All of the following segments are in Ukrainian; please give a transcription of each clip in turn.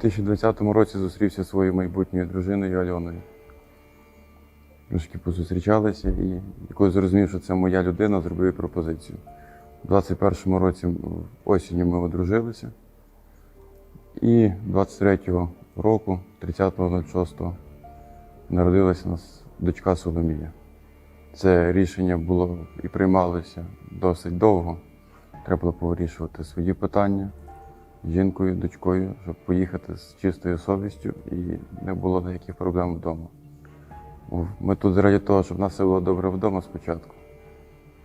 2020 році зустрівся своєю майбутньою дружиною Альоною. Трошки позустрічалися і коли зрозумів, що це моя людина, зробив пропозицію. У 21-му році осінню ми одружилися. І 23-го року, 30.06, народилася у нас дочка Соломія. Це рішення було і приймалося досить довго. Треба було повирішувати свої питання жінкою, дочкою, щоб поїхати з чистою совістю і не було ніяких проблем вдома. Ми тут заради того, щоб в нас все було добре вдома спочатку,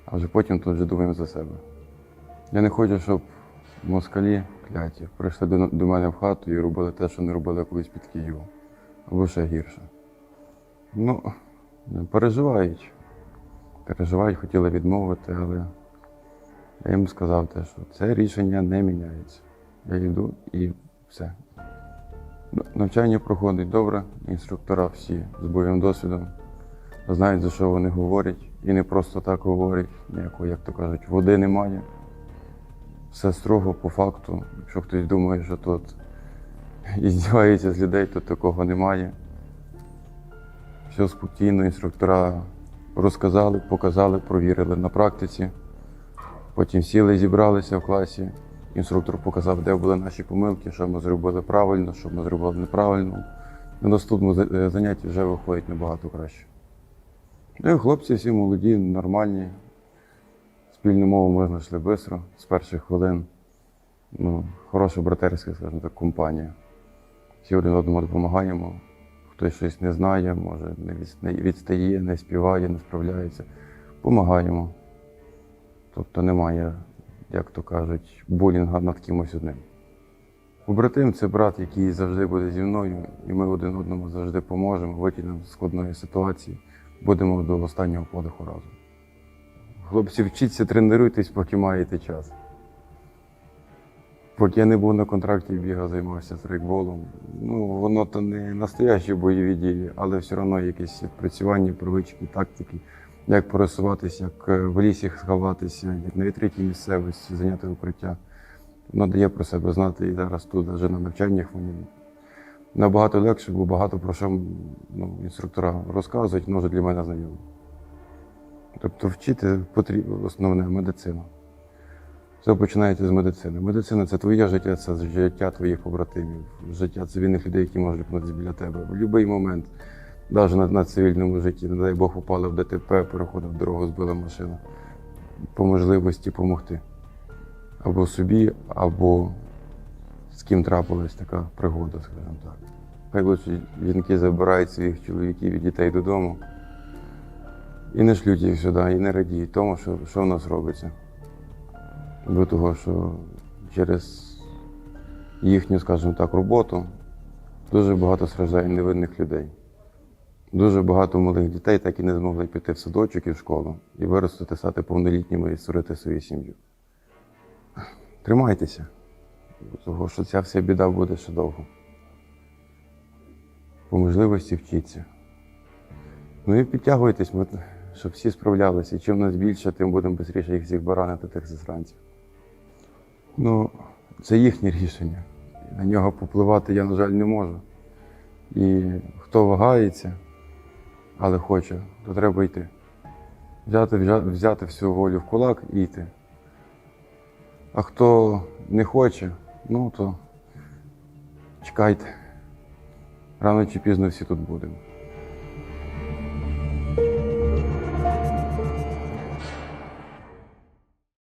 а вже потім тут вже думаємо за себе. Я не хочу, щоб москалі кляті прийшли до, до мене в хату і робили те, що не робили колись під Києвом. Або ще гірше. Ну, переживають. Переживають, хотіли відмовити, але я їм сказав те, що це рішення не міняється. Я йду і все. Навчання проходить добре, інструктора всі з бойовим досвідом знають, за що вони говорять. І не просто так говорять, ніякої, як то кажуть, води немає. Все строго по факту. Якщо хтось думає, що тут і здівається з людей, то такого немає. Все спокійно, інструктора розказали, показали, провірили на практиці. Потім сіли, зібралися в класі. Інструктор показав, де були наші помилки, що ми зробили правильно, що ми зробили неправильно. На наступному е, занятті вже виходить набагато краще. Ну і хлопці всі молоді, нормальні. Спільну мову ми знайшли швидко, з перших хвилин. Ну, хороша братерська, скажімо так, компанія. Всі один одному допомагаємо. Хтось щось не знає, може не відстає, не співає, не справляється. Помагаємо. Тобто немає, як то кажуть, булінга над кимось одним. Побратим це брат, який завжди буде зі мною, і ми один одному завжди поможемо, витягнемо з складної ситуації, будемо до останнього подиху разом. Хлопці, вчіться, тренуйтесь, поки маєте час. Поки я не був на контракті, бігав, займався стрейкболом. Ну, воно то не настоящі бойові дії, але все одно якісь відпрацювання, привички, тактики, як пересуватися, як е, в лісі сховатися, як на відкритій місцевості, зайняти укриття. Воно дає про себе знати і зараз тут, навіть на навчаннях мені набагато легше, бо багато про що ну, інструктора розказують, воно вже для мене знайомо. Тобто вчити потрібно основне медицину. Все починається з медицини. Медицина це твоє життя, це життя твоїх побратимів, життя цивільних людей, які можуть опинитися біля тебе. В будь-який момент, навіть на, на цивільному житті, не дай Бог упали в ДТП, переходив дорогу, збила машина. По можливості допомогти. Або собі, або з ким трапилась така пригода, скажімо так. Хай лучше жінки забирають своїх чоловіків і дітей додому і не шлють їх сюди, і не радіють тому, що, що в нас робиться. До того, що через їхню, скажімо так, роботу дуже багато страждає невинних людей. Дуже багато малих дітей так і не змогли піти в садочок і в школу і виростити, стати повнолітніми і створити свою сім'ю. Тримайтеся, того що ця вся біда буде ще довго. По можливості вчіться. Ну і підтягуйтесь, щоб всі справлялися. І чим нас більше, тим будемо швидше їх всіх баранити, тих засранців. Ну, це їхнє рішення. На нього попливати я, на жаль, не можу. І хто вагається, але хоче, то треба йти. Взяти, взяти всю волю в кулак і йти. А хто не хоче, ну то чекайте. Рано чи пізно всі тут будемо.